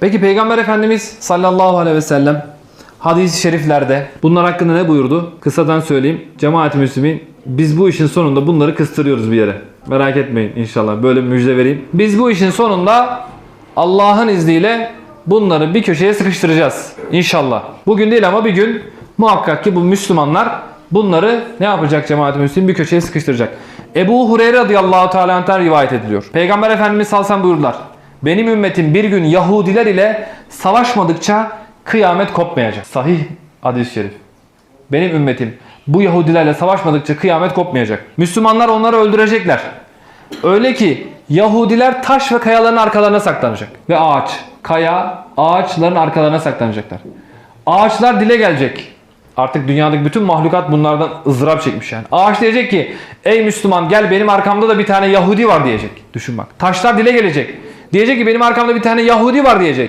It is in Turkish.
Peki Peygamber Efendimiz sallallahu aleyhi ve sellem hadis-i şeriflerde bunlar hakkında ne buyurdu? Kısadan söyleyeyim. Cemaat-i Müslümin biz bu işin sonunda bunları kıstırıyoruz bir yere. Merak etmeyin inşallah. Böyle bir müjde vereyim. Biz bu işin sonunda Allah'ın izniyle bunları bir köşeye sıkıştıracağız. İnşallah. Bugün değil ama bir gün muhakkak ki bu Müslümanlar bunları ne yapacak cemaat-i Müslümin? Bir köşeye sıkıştıracak. Ebu Hureyre radıyallahu teala anh'ten rivayet ediliyor. Peygamber Efendimiz sellem buyurdular. Benim ümmetim bir gün Yahudiler ile savaşmadıkça kıyamet kopmayacak. Sahih hadis-i şerif. Benim ümmetim bu Yahudilerle savaşmadıkça kıyamet kopmayacak. Müslümanlar onları öldürecekler. Öyle ki Yahudiler taş ve kayaların arkalarına saklanacak. Ve ağaç, kaya, ağaçların arkalarına saklanacaklar. Ağaçlar dile gelecek. Artık dünyadaki bütün mahlukat bunlardan ızdırap çekmiş yani. Ağaç diyecek ki ey Müslüman gel benim arkamda da bir tane Yahudi var diyecek. Düşün bak. Taşlar dile gelecek. Diyecek ki benim arkamda bir tane Yahudi var diyecek.